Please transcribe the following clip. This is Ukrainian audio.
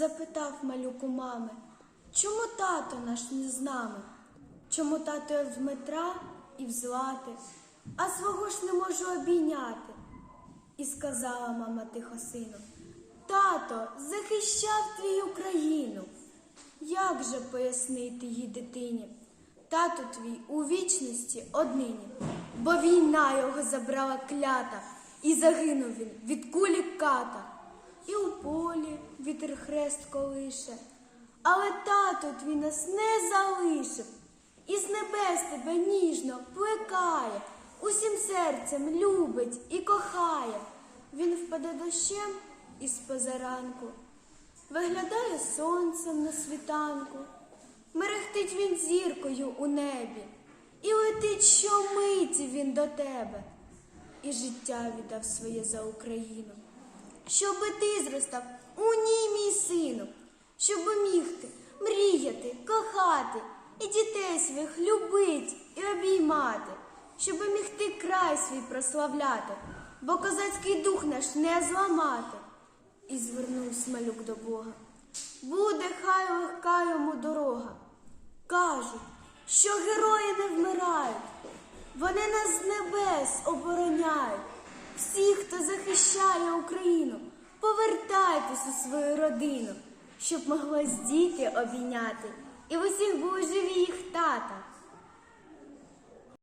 запитав малюку мами, чому тато наш не з нами? Чому тато в Дмитра і в Злати, а свого ж не можу обійняти? І сказала мама тихо сину, тато захищав твій Україну. Як же пояснити їй дитині? Тато твій у вічності однині, бо війна його забрала клята, і загинув він від кулі ката. І у полі вітер хрест колише, але тато твій нас не залишив, і з небес тебе ніжно плекає, усім серцем любить і кохає. Він впаде дощем із позаранку, виглядає сонцем на світанку, мерехтить він зіркою у небі, і летить щомиті він до тебе, і життя віддав своє за Україну. Щоби ти зростав у ній, мій сину, щоби міг ти мріяти, кохати і дітей своїх любить і обіймати, щоби міг ти край свій прославляти, бо козацький дух наш не зламати. І звернувся малюк до Бога. Буде хай легка йому дорога. Кажуть, що герої не вмирають, вони нас з небес обороняють. Україну, повертайтесь у свою родину, щоб могла з діти обійняти, і в усіх були живі їх тата.